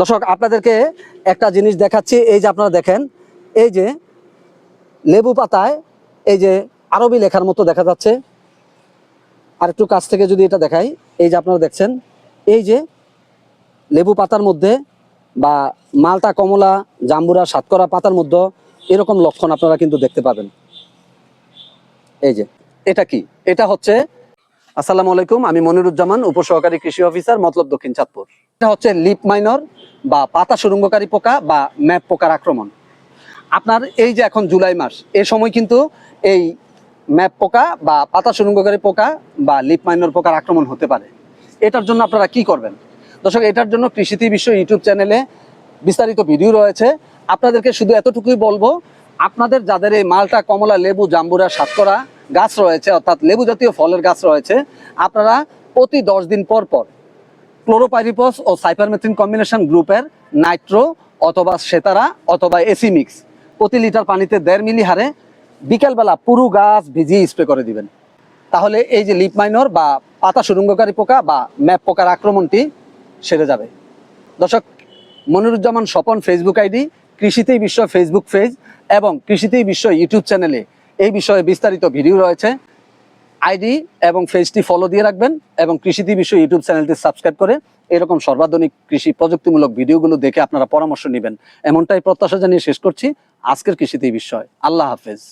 দর্শক, আপনাদেরকে একটা জিনিস দেখাচ্ছি। এই যে আপনারা দেখেন, এই যে লেবু পাতায় এই যে আরবি লেখার মতো দেখা যাচ্ছে। আর একটু কাছ থেকে যদি এটা দেখাই, এই যে আপনারা দেখছেন, এই যে লেবু পাতার মধ্যে বা মালটা, কমলা, জাম্বুরা, সাতকরা পাতার মধ্যে এরকম লক্ষণ আপনারা কিন্তু দেখতে পাবেন। এই যে, এটা কি? এটা হচ্ছে আসসালামু আলাইকুম, আমি মনিরুজ্জামান, উপসহকারী কৃষি অফিসার, মতলব দক্ষিণ চাঁদপুর। এটা হচ্ছে লিপ মাইনর বা পাতা সুরঙ্গকারী পোকা বা ম্যাপ পোকার আক্রমণ। আপনার এই যে এখন জুলাই মাস, এ সময় কিন্তু এই ম্যাপ পোকা বা পাতা সুরঙ্গকারী পোকা বা লিপ মাইনর পোকার আক্রমণ হতে পারে। এটার জন্য আপনারা কি করবেন? দর্শক, এটার জন্য কৃষিতি বিশ্ব ইউটিউব চ্যানেলে বিস্তারিত ভিডিও রয়েছে। আপনাদেরকে শুধু এতটুকুই বলব, আপনাদের যাদের এই মালটা কমলা, লেবু, জাম্বুরা, সাতকরা গাছ রয়েছে, অর্থাৎ লেবু জাতীয় ফলের গাছ রয়েছে, আপনারা প্রতি দশ দিন পর পর ক্লোরোপাইরিপস ও সাইপারমেথ্রিন কম্বিনেশন গ্রুপের নাইট্রো অথবা সেতারা অথবা এসি মিক্স প্রতি লিটার পানিতে দেড় মিলি হারে বিকেলবেলা পুরু গাছ ভিজিয়ে স্প্রে করে দিবেন। তাহলে এই যে লিপ মাইনর বা পাতা সুরঙ্গকারী পোকা বা ম্যাপ পোকার আক্রমণটি সেরে যাবে। দর্শক, মনিরুজ্জামান স্বপন ফেসবুক আইডি, কৃষিতেই বিশ্ব ফেসবুক পেজ এবং কৃষিতেই বিশ্ব ইউটিউব চ্যানেলে এই বিষয়ে বিস্তারিত ভিডিও রয়েছে। আইডি এবং ফেসটি ফলো দিয়ে রাখবেন এবং কৃষিতে বিষয়ে ইউটিউব চ্যানেলটি সাবস্ক্রাইব করে এরকম সর্বাধুনিক কৃষি প্রযুক্তিমূলক ভিডিওগুলো দেখে আপনারা পরামর্শ নেবেন। এমনটাই প্রত্যাশা জানিয়ে শেষ করছি। আজকের কৃষিতে বিষয়। আল্লাহ হাফেজ।